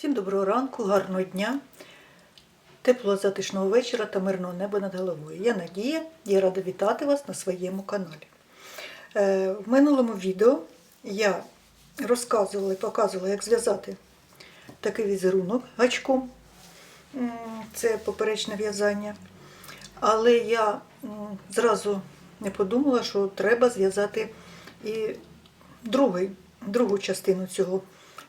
Всім доброго ранку, гарного дня, теплого затишного вечора та мирного неба над головою. Я Надія, я рада вітати вас на своєму каналі. Е, В минулому відео я розказувала і показувала, як зв'язати такий візерунок гачком. Це поперечне в'язання. Але я зразу не подумала, що треба зв'язати і другий, другу частину цього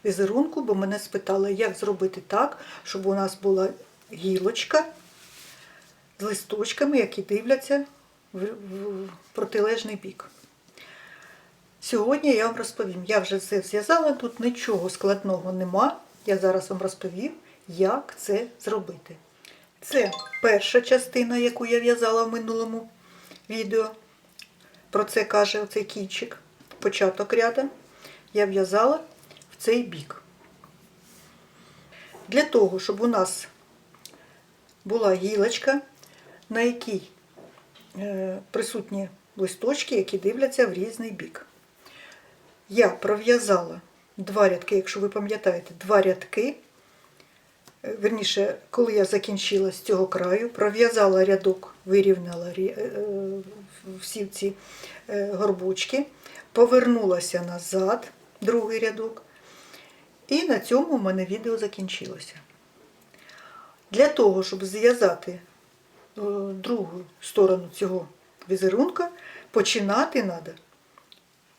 візерунку, бо мене спитали, як зробити так, щоб у нас була гілочка з листочками, які дивляться в, протилежний бік. Сьогодні я вам розповім. Я вже все зв'язала, тут нічого складного нема. Я зараз вам розповім, як це зробити. Це перша частина, яку я в'язала в минулому відео. Про це каже оцей кінчик. Початок ряда. Я в'язала цей бік. Для того, щоб у нас була гілочка, на якій е, присутні листочки, які дивляться в різний бік. Я пров'язала два рядки, якщо ви пам'ятаєте, два рядки. Е, Верніше, коли я закінчила з цього краю, пров'язала рядок, вирівняла рі- е, всі ці горбочки, повернулася назад, другий рядок. І на цьому в мене відео закінчилося. Для того, щоб зв'язати е, другу сторону цього візерунка, починати треба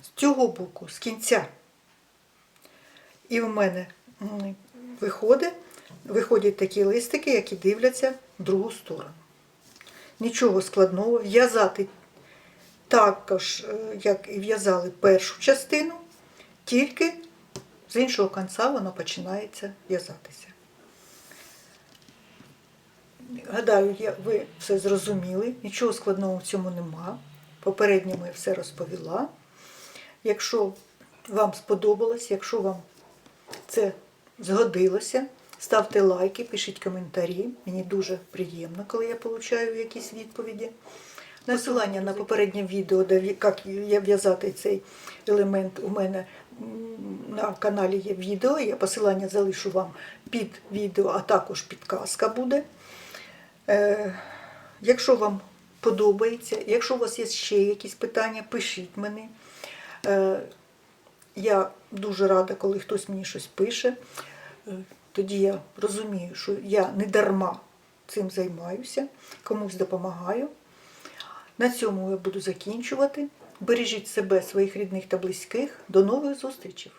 з цього боку, з кінця. І в мене виходить, виходять такі листики, які дивляться в другу сторону. Нічого складного. В'язати також, е, як і в'язали першу частину, тільки з іншого кінця воно починається в'язатися. Гадаю, ви все зрозуміли, нічого складного в цьому нема. Попередньо я все розповіла. Якщо вам сподобалось, якщо вам це згодилося, ставте лайки, пишіть коментарі. Мені дуже приємно, коли я получаю якісь відповіді. Насилання на попереднє відео, де як я в'язати цей елемент у мене на каналі є відео. Я посилання залишу вам під відео, а також підказка буде. Е, якщо вам подобається, якщо у вас є ще якісь питання, пишіть мені. Е, я дуже рада, коли хтось мені щось пише. Е, Тоді я розумію, що я не дарма цим займаюся, комусь допомагаю. На цьому я буду закінчувати. Бережіть себе, своїх рідних та близьких. До нових зустрічей!